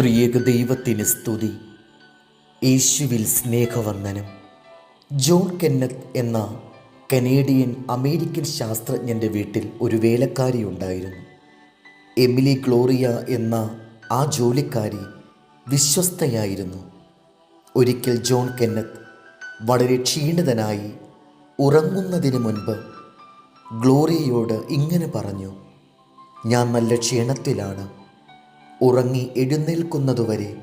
ത്രിയേക ദൈവത്തിന് സ്തുതി. യേശുവിൽ സ്നേഹവന്ദനം ജോൺ കെന്നത്ത് എന്ന കനേഡിയൻ അമേരിക്കൻ ശാസ്ത്രജ്ഞന്റെ വീട്ടിൽ ഒരു വേലക്കാരി ഉണ്ടായിരുന്നു. എമിലി ഗ്ലോറിയ എന്ന ആ ജോലിക്കാരി വിശ്വസ്തയായിരുന്നു. ഒരിക്കൽ ജോൺ കെന്നത്ത് വളരെ ക്ഷീണിതനായി ഉറങ്ങുന്നതിന് മുൻപ് ഗ്ലോറിയയോട് ഇങ്ങനെ പറഞ്ഞു ഞാൻ നല്ല ക്ഷീണത്തിലാണ്. ഉറങ്ങി എഴുന്നേൽക്കുന്നതുവരെ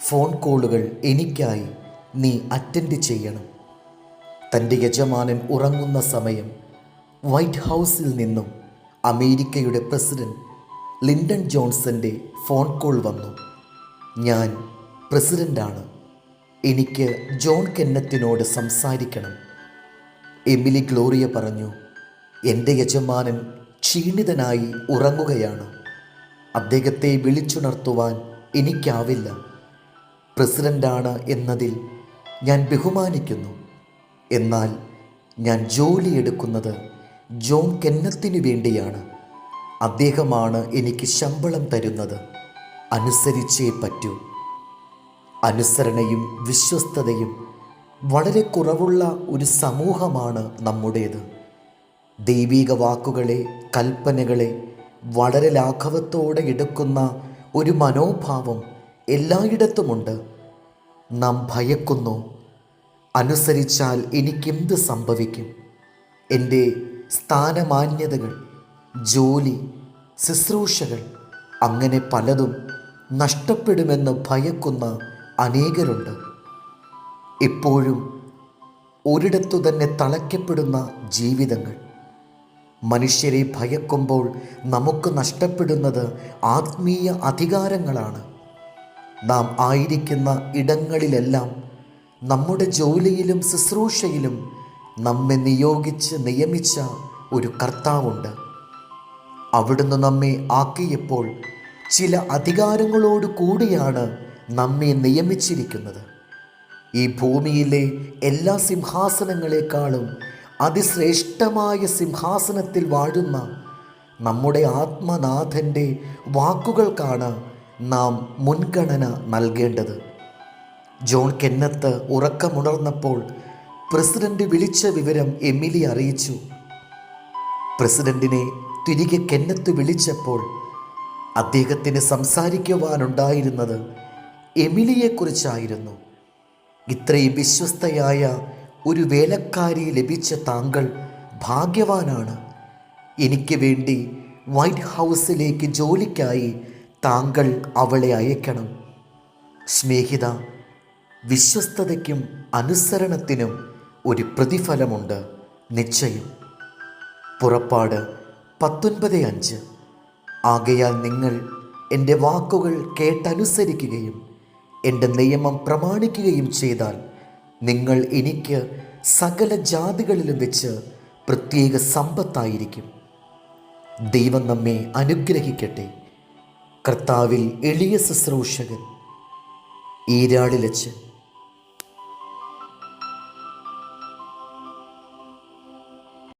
ഫോൺ കോളുകൾ എനിക്കായി നീ അറ്റൻഡ് ചെയ്യണം. തന്റെ യജമാനൻ ഉറങ്ങുന്ന സമയം വൈറ്റ് ഹൗസിൽ നിന്നും അമേരിക്കയുടെ പ്രസിഡന്റ് ലിൻഡൺ ജോൺസന്റെ ഫോൺ കോൾ വന്നു. ഞാൻ പ്രസിഡന്റാണ്. എനിക്ക് ജോൺ കെന്നത്തിനോട് സംസാരിക്കണം. എമിലി ഗ്ലോറിയ പറഞ്ഞു എന്റെ യജമാനൻ ക്ഷീണിതനായി ഉറങ്ങുകയാണ്. അദ്ദേഹത്തെ വിളിച്ചുണർത്തുവാൻ എനിക്കാവില്ല. പ്രസിഡന്റാണ് എന്നതിൽ ഞാൻ ബഹുമാനിക്കുന്നു. എന്നാൽ ഞാൻ ജോലി എടുക്കുന്നത് ജോൺ കെന്നത്തിനു വേണ്ടിയാണ്. അദ്ദേഹമാണ് എനിക്ക് ശമ്പളം തരുന്നത്. അനുസരിച്ചേ പറ്റൂ. അനുസരണയും വിശ്വസ്തതയും വളരെ കുറവുള്ള ഒരു സമൂഹമാണ് നമ്മുടേത്. ദൈവിക വാക്കുകളെ കൽപ്പനകളെ വളരെ ലാഘവത്തോടെ എടുക്കുന്ന ഒരു മനോഭാവം എല്ലായിടത്തുമുണ്ട്. നാം ഭയക്കുന്നു. അനുസരിച്ചാൽ എനിക്കെന്ത് സംഭവിക്കും? എന്റെ സ്ഥാനമാന്യതകൾ ജോലി ശുശ്രൂഷകൾ അങ്ങനെ പലതും നഷ്ടപ്പെടുമെന്ന് ഭയക്കുന്ന അനേകരുണ്ട്. എപ്പോഴും ഒരിടത്തു തന്നെ തളയ്ക്കപ്പെടുന്ന ജീവിതങ്ങൾ. മനുഷ്യരെ ഭയക്കുമ്പോൾ നമുക്ക് നഷ്ടപ്പെടുന്നത് ആത്മീയ അധികാരങ്ങളാണ്. നാം ആയിരിക്കുന്ന ഇടങ്ങളിലെല്ലാം നമ്മുടെ ജോലിയിലും ശുശ്രൂഷയിലും നമ്മെ നിയോഗിച്ച് നിയമിച്ച ഒരു കർത്താവുണ്ട്. അവിടുന്ന് നമ്മെ ആക്കിയപ്പോൾ ചില അധികാരങ്ങളോട് കൂടിയാണ് നമ്മെ നിയമിച്ചിരിക്കുന്നത്. ഈ ഭൂമിയിലെ എല്ലാ സിംഹാസനങ്ങളെക്കാളും അതിശ്രേഷ്ഠമായ സിംഹാസനത്തിൽ വാഴുന്ന നമ്മുടെ ആത്മനാഥന്റെ വാക്കുകൾക്കാണ് നാം മുൻഗണന നൽകേണ്ടത്. ജോൺ കെന്നത്ത് ഉറക്കമുണർന്നപ്പോൾ പ്രസിഡന്റ് വിളിച്ച വിവരം എമിലി അറിയിച്ചു. പ്രസിഡന്റിനെ തിരികെ കെന്നത്ത് വിളിച്ചപ്പോൾ അദ്ദേഹത്തിന് സംസാരിക്കുവാനുണ്ടായിരുന്നത് എമിലിയെക്കുറിച്ചായിരുന്നു. ഇത്രയും വിശ്വസ്തയായ ഒരു വേലക്കാരി ലഭിച്ച താങ്കൾ ഭാഗ്യവാനാണ്. എനിക്ക് വേണ്ടി വൈറ്റ് ഹൗസിലേക്ക് ജോലിക്കായി താങ്കൾ അവളെ അയക്കണം. സ്നേഹിത വിശ്വസ്തതയ്ക്കും അനുസരണത്തിനും ഒരു പ്രതിഫലമുണ്ട്. നിശ്ചയം. പുറപ്പാട് പത്തൊൻപത് അഞ്ച്. ആകയാൽ നിങ്ങൾ എന്റെ വാക്കുകൾ കേട്ടനുസരിക്കുകയും എന്റെ നിയമം പ്രമാണിക്കുകയും ചെയ്താൽ നിങ്ങൾ എനിക്ക് സകല ജാതികളിലും വെച്ച് പ്രത്യേക സമ്പത്തായിരിക്കും. ദൈവം നമ്മെ അനുഗ്രഹിക്കട്ടെ. കർത്താവിൽ എളിയ ശുശ്രൂഷകൻ ഈരാളിലച്ച്